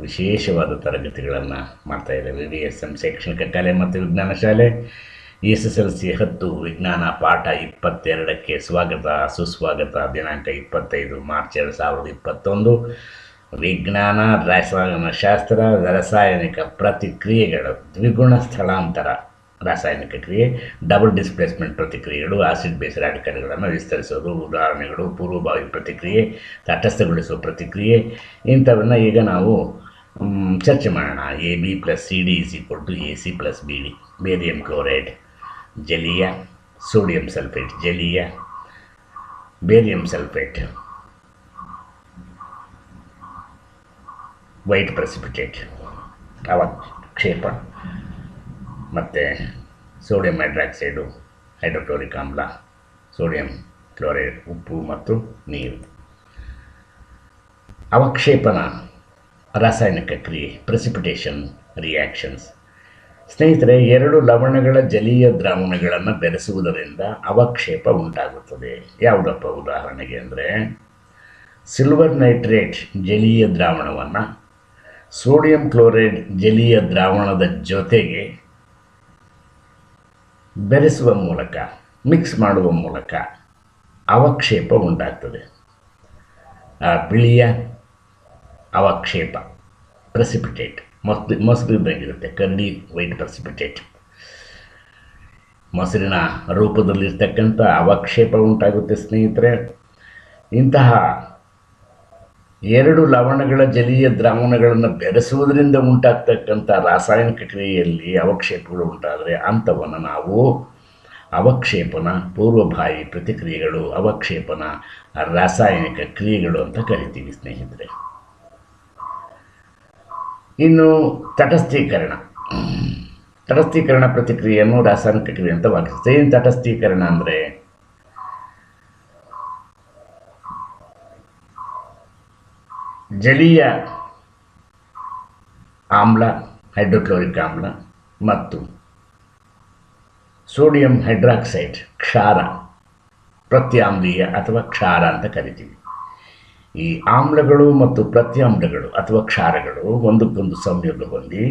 ವಿಶೇಷವಾದ ತರಗತಿಗಳನ್ನು ಮಾಡ್ತಾ ಇದ್ದೇವೆ. ವಿ ಎಸ್ ಎಂ ಶೈಕ್ಷಣಿಕ ಕಲೆ ಮತ್ತು ವಿಜ್ಞಾನ ಶಾಲೆ, ಎಸ್ ಎಸ್ ಎಲ್ ಸಿ ಹತ್ತು, ವಿಜ್ಞಾನ ಪಾಠ ಇಪ್ಪತ್ತೆರಡಕ್ಕೆ ಸ್ವಾಗತ, ಸುಸ್ವಾಗತ. ದಿನಾಂಕ ಇಪ್ಪತ್ತೈದು, ಮಾರ್ಚ್ ಎರಡು ಸಾವಿರದ ಇಪ್ಪತ್ತೊಂದು. ವಿಜ್ಞಾನ ರಸಾಯನಶಾಸ್ತ್ರ ರಾಸಾಯನಿಕ ಪ್ರತಿಕ್ರಿಯೆಗಳು ದ್ವಿಗುಣ ಸ್ಥಳಾಂತರ. ರಾಸಾಯನಿಕ ಕ್ರಿಯೆ, ಡಬಲ್ ಡಿಸ್ಪ್ಲೇಸ್ಮೆಂಟ್ ಪ್ರತಿಕ್ರಿಯೆಗಳು, ಆಸಿಡ್ ಬೇಸ್ ರಾಡಿಕಲ್ಗಳನ್ನು ವಿಸ್ತರಿಸೋದು, ಉದಾಹರಣೆಗಳು, ಪೂರ್ವಭಾವಿ ಪ್ರತಿಕ್ರಿಯೆ, ತಟಸ್ಥಗೊಳಿಸುವ ಪ್ರತಿಕ್ರಿಯೆ ಇಂಥವನ್ನು ಈಗ ನಾವು ಚರ್ಚೆ ಮಾಡೋಣ. A B plus C D is equal to A C plus B D barium chloride ಜಲೀಯ ಸೋಡಿಯಂ ಸಲ್ಫೇಟ್ ಜಲೀಯ ಬೇರಿಯಂ ಸಲ್ಫೇಟ್ ವೈಟ್ ಪ್ರೆಸಿಪಿಟೇಟ್ ಅವಕ್ಷೇಪ ಮತ್ತು ಸೋಡಿಯಂ ಹೈಡ್ರಾಕ್ಸೈಡು ಹೈಡ್ರೋಕ್ಲೋರಿಕ್ ಆಮ್ಲ ಸೋಡಿಯಂ ಕ್ಲೋರೈಡ್ ಉಪ್ಪು ಮತ್ತು ನೀರು. ಅವಕ್ಷೇಪನ ರಾಸಾಯನಿಕ ಕ್ರಿಯೆ ಪ್ರೆಸಿಪಿಟೇಷನ್ ರಿಯಾಕ್ಷನ್ಸ್ ಸ್ನೇಹಿತರೆ, ಎರಡು ಲವಣಗಳ ಜಲೀಯ ದ್ರಾವಣಗಳನ್ನು ಬೆರೆಸುವುದರಿಂದ ಅವಕ್ಷೇಪ ಉಂಟಾಗುತ್ತದೆ. ಯಾವುದಪ್ಪ ಉದಾಹರಣೆಗೆ ಅಂದರೆ ಸಿಲ್ವರ್ ನೈಟ್ರೇಟ್ ಜಲೀಯ ದ್ರಾವಣವನ್ನು ಸೋಡಿಯಂ ಕ್ಲೋರೈಡ್ ಜಲೀಯ ದ್ರಾವಣದ ಜೊತೆಗೆ ಬೆರೆಸುವ ಮೂಲಕ ಮಿಕ್ಸ್ ಮಾಡುವ ಮೂಲಕ ಅವಕ್ಷೇಪ ಉಂಟಾಗ್ತದೆ. ಆ ಬಿಳಿಯ ಅವಕ್ಷೇಪ. ಪ್ರೆಸಿಪಿಟೇಟ್ ಮೊಸರು ಮೊಸರು ಇದ್ದಂಗಿರುತ್ತೆ ಕಣ್ಣಿ ವೈಟ್ ಪ್ರೆಸಿಪಿಟೇಟ್ ಮೊಸರಿನ ರೂಪದಲ್ಲಿರ್ತಕ್ಕಂಥ ಅವಕ್ಷೇಪ ಉಂಟಾಗುತ್ತೆ ಸ್ನೇಹಿತರೆ. ಇಂತಹ ಎರಡು ಲವಣಗಳ ಜಲೀಯ ದ್ರಾವಣಗಳನ್ನು ಬೆರೆಸುವುದರಿಂದ ಉಂಟಾಗ್ತಕ್ಕಂಥ ರಾಸಾಯನಿಕ ಕ್ರಿಯೆಯಲ್ಲಿ ಅವಕ್ಷೇಪಗಳು ಉಂಟಾದರೆ ಅಂಥವನ್ನು ನಾವು ಅವಕ್ಷೇಪನ ಪೂರ್ವಭಾವಿ ಪ್ರತಿಕ್ರಿಯೆಗಳು, ಅವಕ್ಷೇಪನ ರಾಸಾಯನಿಕ ಕ್ರಿಯೆಗಳು ಅಂತ ಕರಿತೀವಿ ಸ್ನೇಹಿತರೆ. ಇನ್ನು ತಟಸ್ಥೀಕರಣ. ತಟಸ್ಥೀಕರಣ ಪ್ರತಿಕ್ರಿಯೆಯನ್ನು ರಾಸಾಯನಿಕ ಕ್ರಿಯೆ ಅಂತ ವಾಕಿಸುತ್ತೆ ಏನು ತಟಸ್ಥೀಕರಣ ಅಂದರೆ? ಜಲೀಯ ಆಮ್ಲ, ಹೈಡ್ರೋಕ್ಲೋರಿಕ್ ಆಮ್ಲ ಮತ್ತು ಸೋಡಿಯಂ ಹೈಡ್ರಾಕ್ಸೈಡ್ ಕ್ಷಾರ ಪ್ರತ್ಯಾಮ್ಲೀಯ ಅಥವಾ ಕ್ಷಾರ ಅಂತ ಕರಿತೀವಿ. ಈ ಆಮ್ಲಗಳು ಮತ್ತು ಪ್ರತ್ಯಾಮ್ಲಗಳು ಅಥವಾ ಕ್ಷಾರಗಳು ಒಂದಕ್ಕೊಂದು ಸಂಯೋಗ ಹೊಂದಿ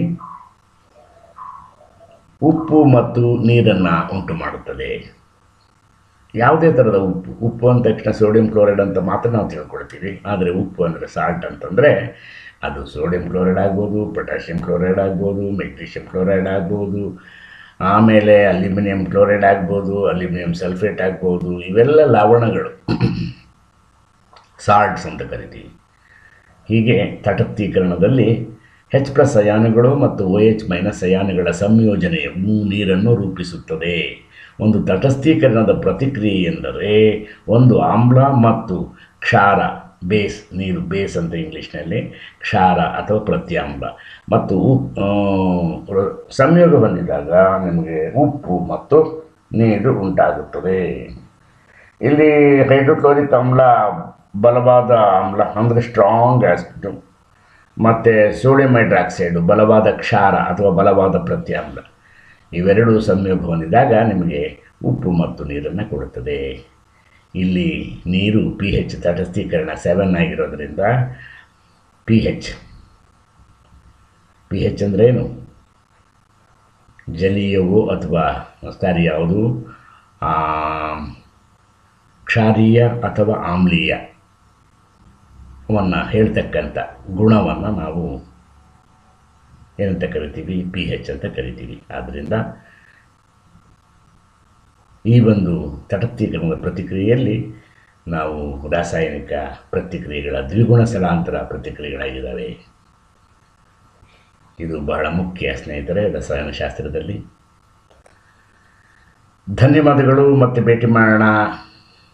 ಉಪ್ಪು ಮತ್ತು ನೀರನ್ನು ಉಂಟು ಮಾಡುತ್ತದೆ. ಯಾವುದೇ ಥರದ ಉಪ್ಪು ಉಪ್ಪು ಅಂದ ತಕ್ಷಣ ಸೋಡಿಯಂ ಕ್ಲೋರೈಡ್ ಅಂತ ಮಾತ್ರ ನಾವು ತಿಳ್ಕೊಳ್ತೀವಿ. ಆದರೆ ಉಪ್ಪು ಅಂದರೆ ಸಾಲ್ಟ್ ಅಂತಂದರೆ ಅದು ಸೋಡಿಯಂ ಕ್ಲೋರೈಡ್ ಆಗ್ಬೋದು, ಪೊಟ್ಯಾಷಿಯಂ ಕ್ಲೋರೈಡ್ ಆಗ್ಬೋದು, ಮೆಗ್ನೀಷಿಯಂ ಕ್ಲೋರೈಡ್ ಆಗ್ಬೋದು, ಆಮೇಲೆ ಅಲ್ಯೂಮಿನಿಯಂ ಕ್ಲೋರೈಡ್ ಆಗ್ಬೋದು, ಅಲ್ಯೂಮಿನಿಯಂ ಸಲ್ಫೇಟ್ ಆಗ್ಬೋದು, ಇವೆಲ್ಲ ಲವಣಗಳು. ಸಾಲ್ಟ್ಸ್ ಅಂತ ಕರಿತೀವಿ ಹೀಗೆ ತಟಸ್ಥೀಕರಣದಲ್ಲಿ ಹೆಚ್ ಪ್ಲಸ್ ಅಯಾನುಗಳು ಮತ್ತು ಒ ಎಚ್ ಮೈನಸ್ ಅಯಾನುಗಳ ಸಂಯೋಜನೆಯು ನೀರನ್ನು ರೂಪಿಸುತ್ತದೆ. ಒಂದು ತಟಸ್ಥೀಕರಣದ ಪ್ರತಿಕ್ರಿಯೆ ಎಂದರೆ ಒಂದು ಆಮ್ಲ ಮತ್ತು ಕ್ಷಾರ, ಬೇಸ್, ನೀರು, ಬೇಸ್ ಅಂತ ಇಂಗ್ಲೀಷ್ನಲ್ಲಿ, ಕ್ಷಾರ ಅಥವಾ ಪ್ರತ್ಯಾಮ್ಲ. ಮತ್ತು ಸಂಯೋಗ ಬಂದಿದಾಗ ನಿಮಗೆ ಉಪ್ಪು ಮತ್ತು ನೀರು ಉಂಟಾಗುತ್ತದೆ. ಇಲ್ಲಿ ಹೈಡ್ರೋಕ್ಲೋರಿಕ್ ಆಮ್ಲ ಬಲವಾದ ಆಮ್ಲ ಅಂದರೆ ಸ್ಟ್ರಾಂಗ್ ಆಸಿಡ್ ಮತ್ತು ಸೋಡಿಯಂ ಹೈಡ್ರಾಕ್ಸೈಡು ಬಲವಾದ ಕ್ಷಾರ ಅಥವಾ ಬಲವಾದ ಪ್ರತ್ಯಾಮ್ಲ. ಇವೆರಡೂ ಸಂಯೋಗ ಹೊಂದಿದಾಗ ನಿಮಗೆ ಉಪ್ಪು ಮತ್ತು ನೀರನ್ನು ಕೊಡುತ್ತದೆ. ಇಲ್ಲಿ ನೀರು ಪಿ ಹೆಚ್ ತಟಸ್ಥೀಕರಣ ಸೆವೆನ್ ಆಗಿರೋದರಿಂದ ಪಿ ಹೆಚ್ ಪಿ ಹೆಚ್ ಅಂದ್ರೇನು? ಜಲೀಯವು ಅಥವಾ ಸಾರಿ, ಯಾವುದು? ಕ್ಷಾರೀಯ ಅಥವಾ ಆಮ್ಲೀಯ. ವನ್ನು ಹೇಳ್ತಕ್ಕಂಥ ಗುಣವನ್ನು ನಾವು ಏನಂತ ಕರಿತೀವಿ? ಪಿ ಹೆಚ್ ಅಂತ ಕರಿತೀವಿ. ಆದ್ದರಿಂದ ಈ ಒಂದು ತಟಸ್ಥೀಕರಣದ ಪ್ರತಿಕ್ರಿಯೆಯಲ್ಲಿ ನಾವು ರಾಸಾಯನಿಕ ಪ್ರತಿಕ್ರಿಯೆಗಳ ದ್ವಿಗುಣ ಸ್ಥಳಾಂತರ ಪ್ರತಿಕ್ರಿಯೆಗಳಾಗಿದ್ದಾವೆ. ಇದು ಬಹಳ ಮುಖ್ಯ ಸ್ನೇಹಿತರೆ ರಸಾಯನಶಾಸ್ತ್ರದಲ್ಲಿ. ಧನ್ಯವಾದಗಳು. ಮತ್ತೆ ಭೇಟಿ ಮಾಡೋಣ.